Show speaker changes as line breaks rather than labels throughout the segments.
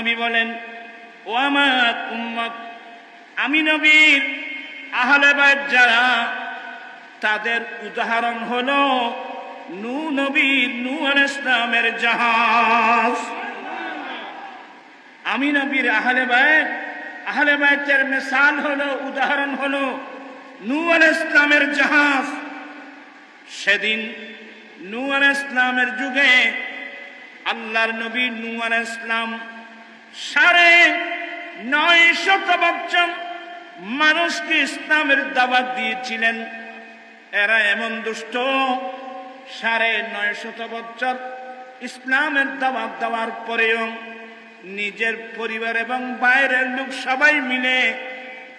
নবী বলেন, ও আমার উম্মত, আমি নবীর আহলে যারা, তাদের উদাহরণ হল নু নবীর নূ ইসলামের জাহাজ। আমি নবীর আহলে বাইত, আহলে বাইতের মিসাল হলো, উদাহরণ হলো নূ ইসলামের জাহাজ। সেদিন নূ ইসলামের যুগে আল্লাহর নবী নূ ইসলাম সাড়ে নয় শত বছর মানুষকে ইসলামের দাওয়াত দিয়েছিলেন। এরা এমন দুষ্ট, সাড়ে নয় শত বছর ইসলামের দাওয়াত দেওয়ার পরেও নিজের পরিবার এবং বাইরের লোক সবাই মিলে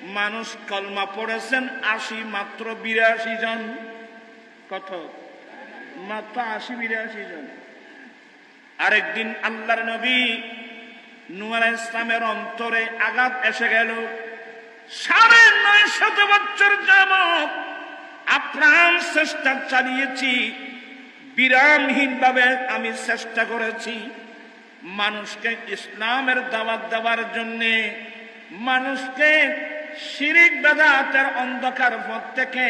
মানুষ কলমা পড়েছেন আশি মাত্র বিরাশি জন। কত? মাত্র আশি বিরাশি জন। আরেকদিন আল্লাহর নবী নুয়ার ইসলামের অন্তরে আঘাত এসে গেল। সাড়ে নয় শত বছর যাবত আপ্রাণ চেষ্টা চালিয়েছি। বিরামহীন ভাবে আমি চেষ্টা করেছি। মানুষকে ইসলামের দাওয়াত দেওয়ার জন্যে, মানুষকে শিরিক বেদাতের অন্ধকার পথ থেকে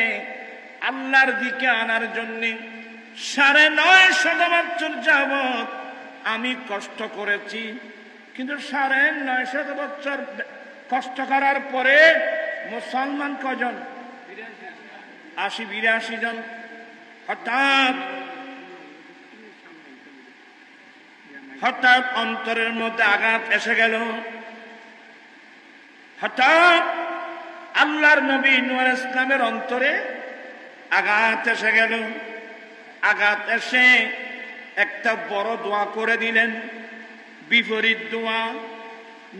আল্লাহর দিকে আনার জন্যে সাড়ে নয় শত বছর যাবত আমি কষ্ট করেছি। কিন্তু সাড়ে নয় শত বছর কষ্ট করার পরে মুসলমান কজন? আশি, বিরাশি জন। হঠাৎ হঠাৎ অন্তরের মধ্যে আঘাত এসে গেল। হঠাৎ আল্লাহর নবী নুয়ার ইসলামের অন্তরে আঘাত এসে গেল। আঘাত এসে একটা বড় দোয়া করে দিলেন। বিপরীত দোয়া,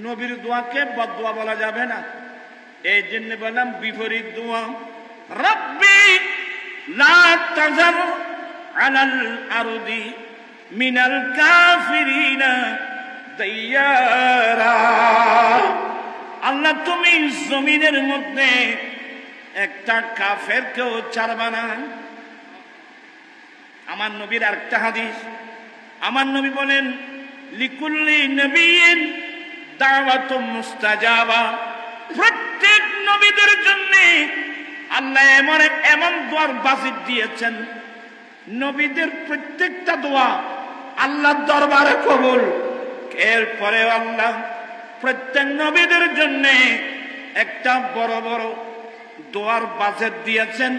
নবীর দোয়াকে বদোয়া বলা যাবে না। এই জন্য বললাম, বিপরীত দোয়া, রব্বি লা তাজার আলাল আরদি মিনাল কাফিরিনা দাইয়ারা। আল্লাহ, তুমি জমিনের মধ্যে একটা কাফের কেউ ছাড়বা না আমার নবীর আরেকটা হাদিস। আমার নবী বলেন লিকুল্লি নবীন দাওয়াত মুস্তাজাবা। প্রত্যেক নবীদের জন্য আল্লাহ এমন এমন দোয়ার বাজিত দিয়েছেন। নবীদের প্রত্যেকটা দোয়া আল্লাহ দরবারে কবুল। এরপরে আল্লাহ প্রত্যেক নবীদের জন্য একটা বড় বড় দোয়ার বাজেট দিয়েছেন।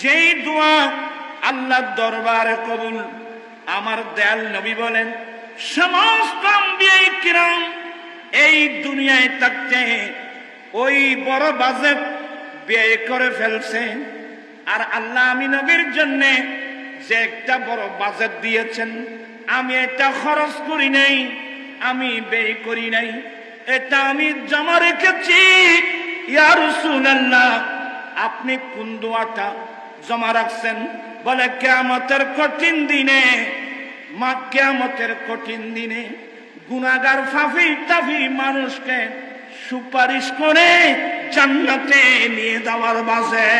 যেই দোয়া আল্লাহ দরবারে কবুল, আমার দয়াল নবী বলেন সমস্ত কিরাম এই দুনিয়ায় থাকতে ওই বড় বাজেট ব্যয় করে ফেলছে। আর আল্লাহ আমি নবীর জন্য যে একটা বড় বাজেট দিয়েছেন, আমি এটা খরচ করি নাই, আমি ব্যয় করি নাই, এটা আমি জমা রেখেছি। ইয়ার আল্লাহ আপনি কোন জমা রাখছেন? বলে কেয়ামতের কঠিন দিনে মা কেয়ামতের কঠিন দিনে গুণাগার ফাফি তাফি মানুষকে সুপারিশ করে জান্নাতে নিয়ে দেওয়ার বাজে